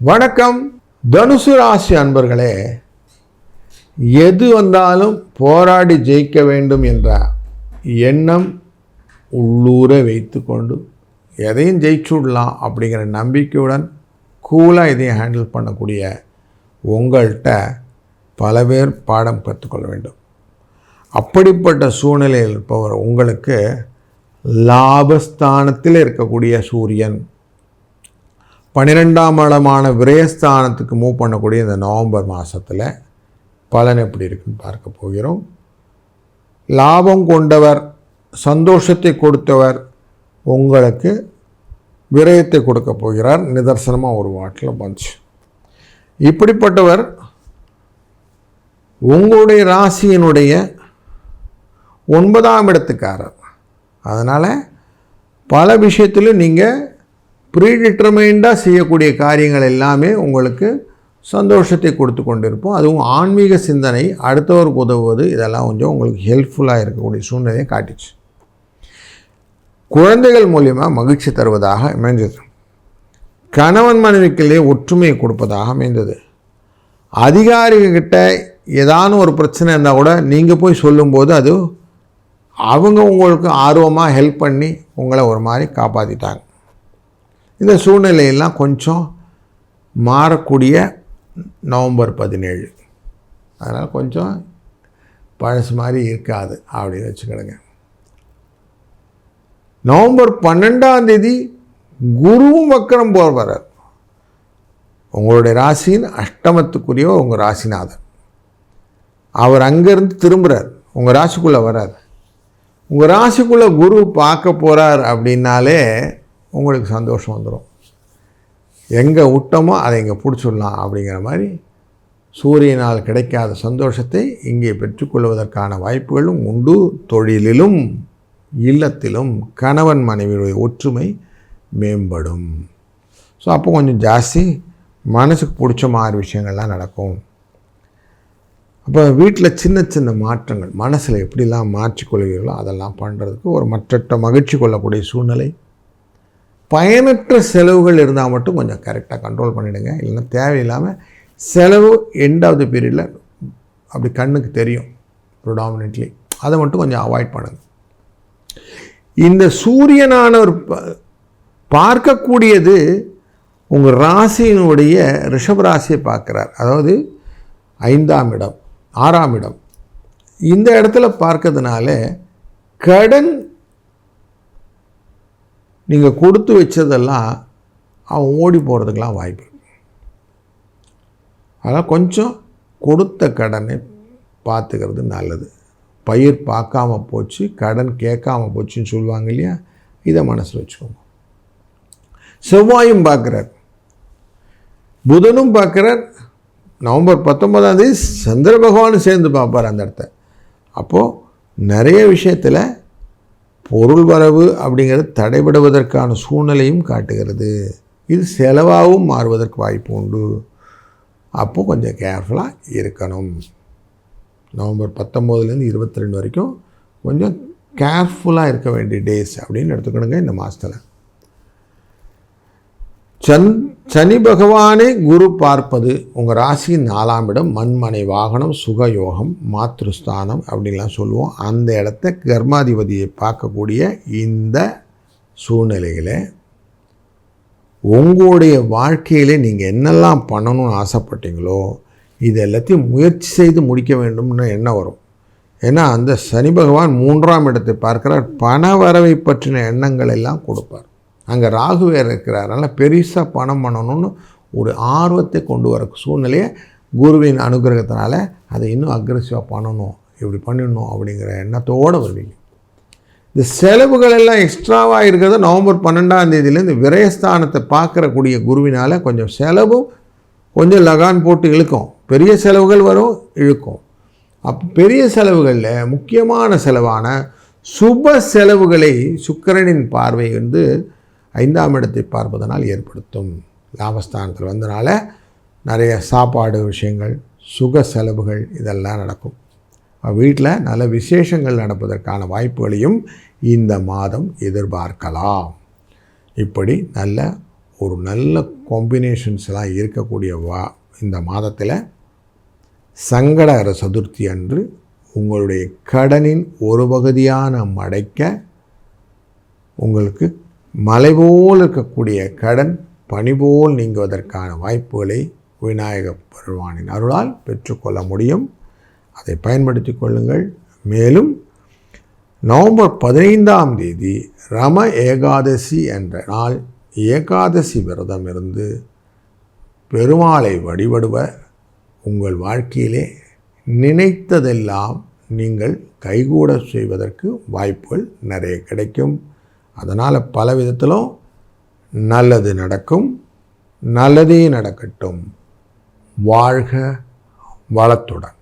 வணக்கம். தனுசு ராசி அன்பர்களே எது வந்தாலும் போராடி ஜெயிக்க வேண்டும் என்ற எண்ணம் உள்ளூர வைத்துக்கொண்டு எதையும் ஜெயிச்சுடலாம் அப்படிங்கிற நம்பிக்கையுடன் கூலாக இதையும் ஹேண்டில் பண்ணக்கூடிய உங்கள்கிட்ட பல பேர் பாடம் கற்றுக்கொள்ள வேண்டும். அப்படிப்பட்ட சூழ்நிலையில் இருப்பவர் உங்களுக்கு லாபஸ்தானத்தில் இருக்கக்கூடிய சூரியன். பன்னிரெண்டாம் இடமான விரயஸ்தானத்துக்கு மூவ் பண்ணக்கூடிய இந்த நவம்பர் மாதத்தில் பலன் எப்படி இருக்குன்னு பார்க்க போகிறோம். லாபம் கொண்டவர் சந்தோஷத்தை கொடுத்தவர் உங்களுக்கு விரயத்தை கொடுக்க போகிறார். நிதர்சனமாக ஒரு வாட்டில் வந்துச்சு. இப்படிப்பட்டவர் உங்களுடைய ராசியினுடைய ஒன்பதாம் இடத்துக்காரர். அதனால் பல விஷயத்திலும் நீங்கள் ப்ரீடிட்டர்மைண்டாக செய்யக்கூடிய காரியங்கள் எல்லாமே உங்களுக்கு சந்தோஷத்தை கொடுத்து கொண்டிருப்போம். அதுவும் ஆன்மீக சிந்தனை அடுத்தவருக்கு உதவுவது இதெல்லாம் கொஞ்சம் உங்களுக்கு ஹெல்ப்ஃபுல்லாக இருக்கக்கூடிய சூழ்நிலையை காட்டிச்சு. குழந்தைகள் மூலியமாக மகிழ்ச்சி தருவதாக அமைந்தது கணவன் மனைவிக்குள்ளே ஒற்றுமையை கொடுப்பதாக அமைந்தது. அதிகாரிகிட்ட ஏதான ஒரு பிரச்சனை இருந்தால் கூட நீங்கள் போய் சொல்லும்போது அது அவங்க உங்களுக்கு ஆர்வமாக ஹெல்ப் பண்ணி உங்களை ஒரு மாதிரி காப்பாற்றிட்டாங்க இந்த சூழ்நிலையெல்லாம் கொஞ்சம் மாறக்கூடிய நவம்பர் பதினேழு. அதனால் கொஞ்சம் பழசு மாதிரி இருக்காது அப்படின்னு வச்சுக்கிடுங்க நவம்பர் பன்னெண்டாம் தேதி குருவும் வக்கரம் போர் வர்றார். உங்களுடைய ராசியின் அஷ்டமத்துக்குரிய உங்கள் ராசிநாதன். அவர் அங்கேருந்து திரும்புகிறார் உங்கள் ராசிக்குள்ளே வரார் உங்கள் ராசிக்குள்ளே குரு பார்க்க போகிறார் அப்படின்னாலே உங்களுக்கு சந்தோஷம் வந்துடும் எங்கே விட்டோமோ அதை இங்கே பிடிச்சிடலாம் அப்படிங்கிற மாதிரி சூரியனால் கிடைக்காத சந்தோஷத்தை இங்கே பெற்றுக்கொள்வதற்கான வாய்ப்புகளும் உண்டு. தொழிலிலும் இல்லத்திலும் கணவன் மனைவியுடைய ஒற்றுமை மேம்படும். ஸோ அப்போ கொஞ்சம் ஜாஸ்தி மனசுக்கு பிடிச்ச மாதிரி விஷயங்கள்லாம் நடக்கும். அப்போ வீட்டில் சின்ன சின்ன மாற்றங்கள் மனசில் எப்படிலாம் மாற்றிக்கொள்வீர்களோ அதெல்லாம் பண்ணுறதுக்கு ஒரு மற்ற மகிழ்ச்சி கொள்ளக்கூடிய சூழ்நிலை பயனற்ற செலவுகள் இருந்தால் மட்டும் கொஞ்சம் கரெக்டாக கண்ட்ரோல் பண்ணிவிடுங்க இல்லைன்னா தேவையில்லாமல் செலவு எண்ட் ஆஃப் த பீரியடில் அப்படி கண்ணுக்கு தெரியும் ப்ரொடாமினெட்லி அதை மட்டும் கொஞ்சம் அவாய்ட் பண்ணுங்கள் இந்த சூரியனானவர் பார்க்கக்கூடியது உங்கள் ராசியினுடைய ரிஷப ராசியை பார்க்குறார். அதாவது ஐந்தாம் இடம் ஆறாம் இடம். இந்த இடத்துல பார்க்கறதுனால கடன் நீங்கள் கொடுத்து வச்சதெல்லாம் அவன் ஓடி போகிறதுக்கெலாம் வாய்ப்பு அதனால் கொஞ்சம் கொடுத்த கடனை பார்த்துக்கிறது நல்லது. பயிர் பார்க்காம போச்சு கடன் கேட்காம போச்சுன்னு சொல்லுவாங்க இல்லையா? இதை மனசில் வச்சுக்கோங்க. செவ்வாயும் பார்க்குறார். புதனும் பார்க்குறார். நவம்பர் பத்தொன்பதாம் தேதி சந்திர பகவானும் சேர்ந்து பார்ப்பார் அந்த இடத்த. அப்போது நிறைய விஷயத்தில் பொருள் வரவு அப்படிங்கிறது தடைபடுவதற்கான சூழ்நிலையும் காட்டுகிறது. இது செலவாகவும் மாறுவதற்கு வாய்ப்பு உண்டு. அப்போது கொஞ்சம் கேர்ஃபுல்லாக இருக்கணும். நவம்பர் பத்தொம்போதுலேருந்து இருபத்தி ரெண்டு வரைக்கும் கொஞ்சம் கேர்ஃபுல்லாக இருக்க வேண்டிய டேஸ் அப்படின்னு எடுத்துக்கணுங்க இந்த மாதத்தில் சன் சனி பகவானை குரு பார்ப்பது உங்கள் ராசி நாலாம் இடம் மண்மனை வாகனம் சுகயோகம் மாத்ருஸ்தானம் அப்படின்லாம் சொல்லுவோம். அந்த இடத்த கர்மாதிபதியை பார்க்கக்கூடிய இந்த சூழ்நிலையில் உங்களுடைய வாழ்க்கையில் நீங்கள் என்னெல்லாம் பண்ணணும்னு ஆசைப்பட்டீங்களோ இது எல்லாத்தையும் முயற்சி செய்து முடிக்க வேண்டும்னு எண்ணம் வரும். ஏன்னா அந்த சனி பகவான் மூன்றாம் இடத்தை பார்க்கிறார். பண வரவை பற்றின எண்ணங்கள் எல்லாம் கொடுப்பார். அங்கே ராகு வேறு இருக்கிறார். அதனால் பெருசாக பணம் பண்ணணும்னு ஒரு ஆர்வத்தை கொண்டு வர சூழ்நிலையை குருவின் அனுகிரகத்தினால அதை இன்னும் அக்ரெசிவாக பண்ணணும். இப்படி பண்ணிடணும் அப்படிங்கிற எண்ணத்தோடு வருவீங்க. இந்த செலவுகள் எல்லாம் எக்ஸ்ட்ராவாக இருக்கிறது நவம்பர் பன்னெண்டாம் தேதியிலேருந்து விரயஸ்தானத்தை பார்க்குறக்கூடிய குருவினால் கொஞ்சம் செலவும் கொஞ்சம் லகான் போட்டு இழுக்கும். பெரிய செலவுகள் வரும் இழுக்கும். அப் பெரிய செலவுகளில் முக்கியமான செலவான சுப செலவுகளை சுக்கிரனின் பார்வை வந்து ஐந்தாம் இடத்தை பார்ப்பதனால் ஏற்படுத்தும் லாபஸ்தானத்தில் வந்தனால நிறைய சாப்பாடு விஷயங்கள் சுக செலவுகள் இதெல்லாம் நடக்கும். வீட்டில் நல்ல விசேஷங்கள் நடப்பதற்கான வாய்ப்புகளையும் இந்த மாதம் எதிர்பார்க்கலாம். இப்படி நல்ல ஒரு நல்ல காம்பினேஷன்ஸ்லாம் இருக்கக்கூடிய வா இந்த மாதத்தில் சங்கடகர சதுர்த்தி அன்று உங்களுடைய கடனின் ஒரு பகுதியான மடைக்க உங்களுக்கு மலை போல் இருக்கக்கூடிய கடன் பணிபோல் நீங்குவதற்கான வாய்ப்புகளை விநாயக பெருமானின் அருளால் பெற்றுக்கொள்ள முடியும். அதை பயன்படுத்தி கொள்ளுங்கள். மேலும் நவம்பர் பதினைந்தாம் தேதி ரம ஏகாதசி என்ற நாள் ஏகாதசி விரதம் இருந்து பெருமாளை வழிபடுவ உங்கள் வாழ்க்கையிலே நினைத்ததெல்லாம் நீங்கள் கைகூட செய்வதற்கு வாய்ப்புகள் நிறைய கிடைக்கும். அதனால் பல விதத்திலும் நல்லது நடக்கும் நல்லதே நடக்கட்டும். வாழ்க வளத்துடன்.